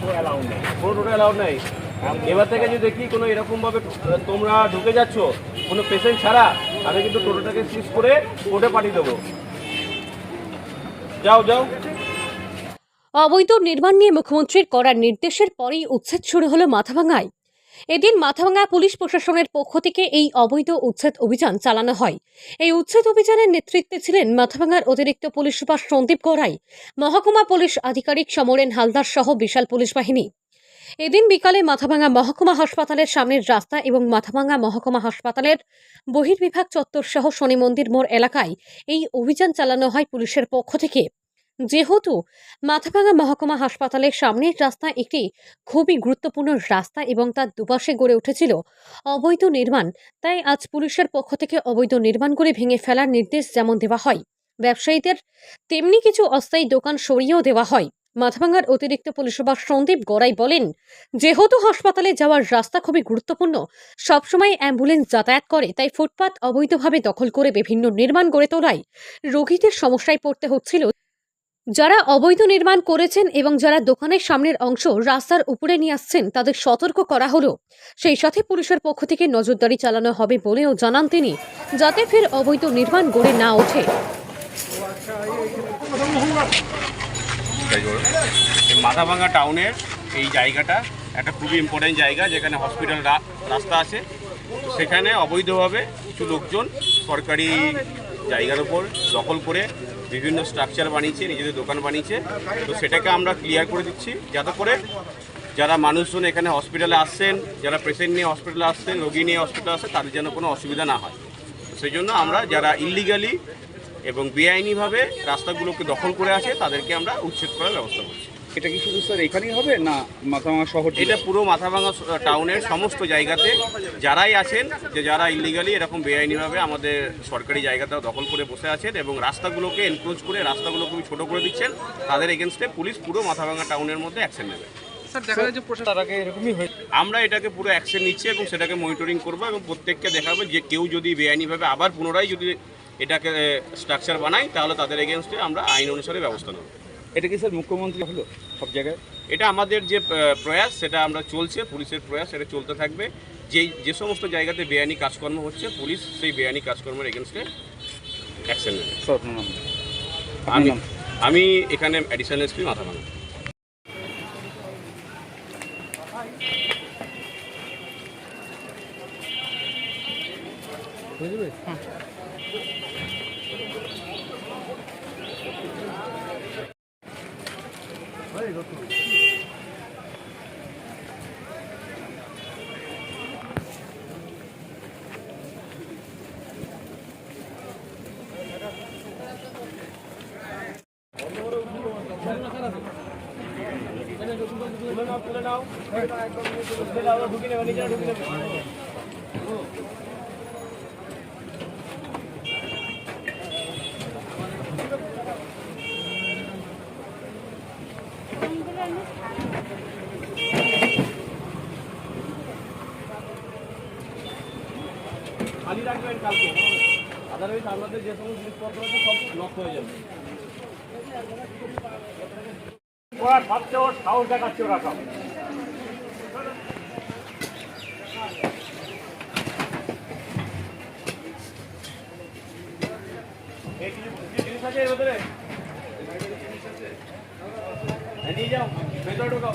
টোটো allowed নেই। কোনো টোটো allowed নেই। এবার থেকে যদি দেখি কোনো এরকম ভাবে তোমরা ঢুকে যাচ্ছ কোনো পেশেন্ট ছাড়া আমি কিন্তু টোটোটাকে সিজ করে কোর্টে পাঠিয়ে দেবো। যাও যাও। অবৈধ নির্মাণ নিয়ে মুখ্যমন্ত্রীর করার নির্দেশের পরেই উচ্ছেদ শুরু হলো মাথাভাঙায়। এদিন মাথাভাঙ্গা পুলিশ প্রশাসনের পক্ষ থেকে এই অবৈধ উচ্ছেদ অভিযান চালানো হয়। এই উচ্ছেদ অভিযানের নেতৃত্বে ছিলেন মাথাভাঙার অতিরিক্ত পুলিশ সুপার সন্দীপ গড়াই, মহকুমা পুলিশ আধিকারিক সমরেন হালদার সহ বিশাল পুলিশ বাহিনী। এদিন বিকালে মাথাভাঙ্গা মহকুমা হাসপাতালের সামনের রাস্তা এবং মাথাভাঙ্গা মহকুমা হাসপাতালের বহির্বিভাগ চত্বর সহ শনি মন্দির মোড় এলাকায় এই অভিযান চালানো হয় পুলিশের পক্ষ থেকে। যেহেতু মাথাভাঙা মহকুমা হাসপাতালের সামনের রাস্তা একটি খুবই গুরুত্বপূর্ণ রাস্তা এবং তার দুপাশে গড়ে উঠেছিল অবৈধ নির্মাণ, তাই আজ পুলিশের পক্ষ থেকে অবৈধ নির্মাণগুলি ভেঙে ফেলার নির্দেশ যেমন দেওয়া হয়, ব্যবসায়ীদের তেমনি কিছু অস্থায়ী দোকান সরিয়েও দেওয়া হয়। মাথাভাঙার অতিরিক্ত পুলিশ সুপার সন্দীপ গড়াই বলেন, যেহেতু হাসপাতালে যাওয়ার রাস্তা খুবই গুরুত্বপূর্ণ, সবসময় অ্যাম্বুলেন্স যাতায়াত করে, তাই ফুটপাত অবৈধভাবে দখল করে বিভিন্ন নির্মাণ গড়ে তোলায় রোগীদের সমস্যায় পড়তে হচ্ছিল যারা অবৈধ নির্মাণ করেছেন এবং যারা দোকানের সামনের অংশ রাস্তার উপরে নিয়ে আসছেন, তাদের সতর্ক করা হলো। সেই সাথে পুলিশের পক্ষ থেকে নজরদারি চালানো হবে বলেও জানান তিনি, যাতে ফের অবৈধ নির্মাণ গড়ে না ওঠে। মাথাভাঙা টাউনের এই জায়গাটা একটা খুবই ইম্পর্টেন্ট জায়গা, যেখানে হসপিটাল রাস্তা আছে। সেখানে অবৈধভাবে কিছু লোকজন সরকারি জায়গার উপর দখল করে বিভিন্ন স্ট্রাকচার বানিয়েছে, নিজেদের দোকান বানিয়েছে। তো সেটাকে আমরা ক্লিয়ার করে দিচ্ছি, যাতে করে যারা মানুষজন এখানে হসপিটালে আসছেন, যারা পেশেন্ট নিয়ে হসপিটালে আসছেন, রোগী নিয়ে হসপিটালে আসছেন, তাদের যেন কোনো অসুবিধা না হয়। সেই জন্য আমরা যারা ইলিগালি এবং বেআইনিভাবে রাস্তাগুলোকে দখল করে আছে, তাদেরকে আমরা উচ্ছেদ করার ব্যবস্থা করছি। এটা কি শুধু স্যার এখানেই হবে না মাথাভাঙা শহর এটা পুরো মাথাভাঙা টাউনের সমস্ত জায়গাতে। যারাই আছেন যে যারা ইলিগালি এরকম বেআইনিভাবে আমাদের সরকারি জায়গাটা দখল করে বসে আছেন এবং রাস্তাগুলোকে এনক্রোচ করে রাস্তাগুলো খুবই ছোটো করে দিচ্ছেন তাদের এগেনস্টে পুলিশ পুরো মাথাভাঙা টাউনের মধ্যে অ্যাকশন নেবে। আমরা এটাকে পুরো অ্যাকশন নিচ্ছি এবং সেটাকে মনিটরিং করব এবং প্রত্যেককে দেখাবো যে কেউ যদি বেআইনিভাবে আবার পুনরায় যদি এটাকে স্ট্রাকচার বানায় তাহলে তাদের এগেনস্টে আমরা আইন অনুসারে ব্যবস্থা নেব। এটা কি স্যার মুখ্যমন্ত্রী হলো সব জায়গায়? এটা আমাদের যে প্রয়াস সেটা আমরা চলছে পুলিশের প্রয়াস এটা চলতে থাকবে। যে যে সমস্ত জায়গাতে বেআইনি কাজকর্ম হচ্ছে পুলিশ সেই বেআইনি কাজকর্মের এগেনস্টে অ্যাকশন নেবে। আমি আমি এখানে অ্যাডিশনাল এসপি মাথা ভাঙা তুলে নাও তুলে নাও। খালি রাখবেন কালকে। আদারওয়াইজ আমাদের যে সমস্ত জিনিসপত্র আছে সব নষ্ট হয়ে যাবে। ওরা ওর সাহস দেখাচ্ছে ওরা সব। জিনিস আছে এর ভেতরে? হ্যাঁ, নিয়ে যাও। ভেতরে ঢোকাও।